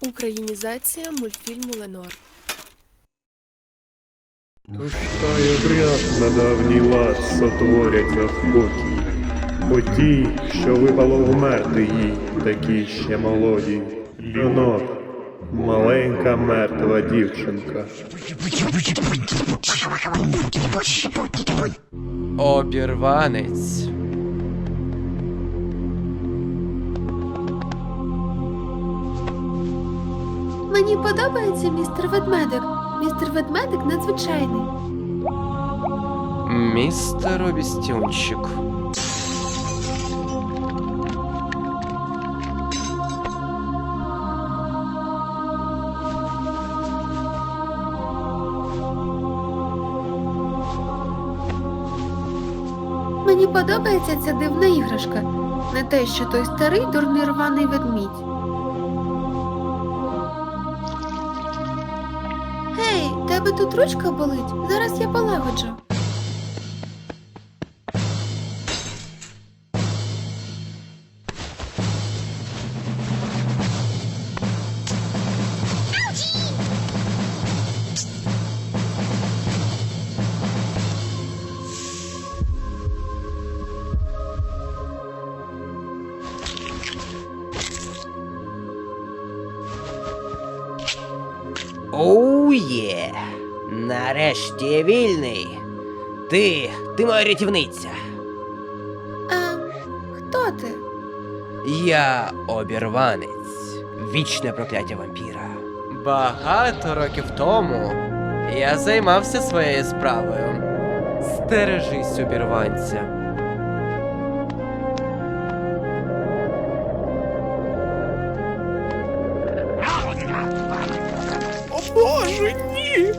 Українізація мультфільму Ленор. Ну, Пускай обряд на давній лад сотворять навпокій, Бо ті, що випало вмерти їй, такі ще молоді. Лінор, маленька мертва дівчинка. Обірванець. Мені подобається містер ведмедик. Містер ведмедик надзвичайний. Містер обістюнчик. Мені подобається ця дивна іграшка, не те, що той старий дурний рваний ведмідь. тебе тут ручка болить? Зараз я полагоджу. Oh. Є. Нарешті вільний. Ти, ти моя рятівниця. А хто ти? Я обірванець, вічне прокляття вампіра. Багато років тому я займався своєю справою. Стережись обірванця. Боже, ні!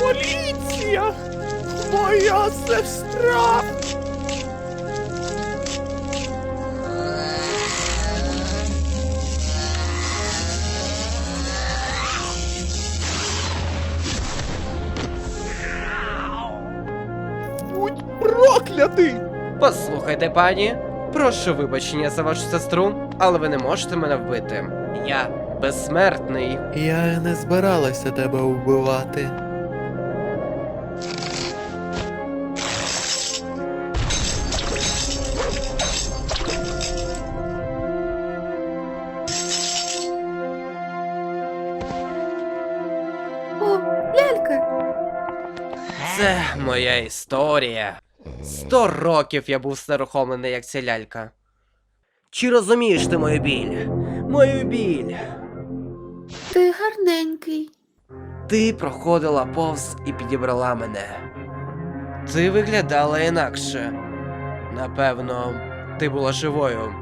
Поліція! Моя сестра! Будь проклятий! Послухайте, пані, прошу вибачення за вашу сестру, але ви не можете мене вбити. Я безсмертний. Я не збиралася тебе вбивати. Лялька. Це моя історія. Сто років я був знерухомлений, як ця лялька. Чи розумієш ти мою біль? Мою біль. Ти гарненький. Ти проходила повз і підібрала мене. Ти виглядала інакше. Напевно, ти була живою.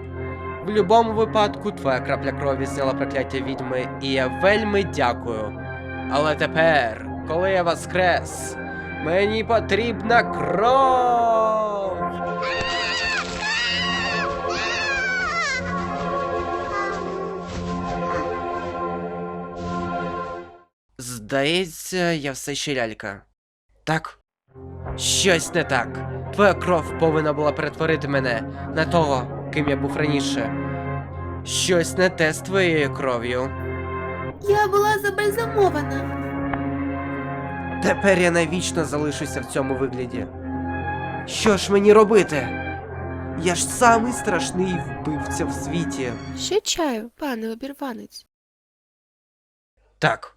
В будь-якому випадку твоя крапля крові зняла прокляття відьми, і я вельми дякую. Але тепер, коли я воскрес, мені потрібна кров. Здається, я все ще лялька. Так. Щось не так. Твоя кров повинна була перетворити мене на того, ким я був раніше. Щось не те з твоєю кров'ю. Я була забальзамована. Тепер я навічно залишуся в цьому вигляді. Що ж мені робити? Я ж самий страшний вбивця в світі. Ще чаю, пане обірванець. Так,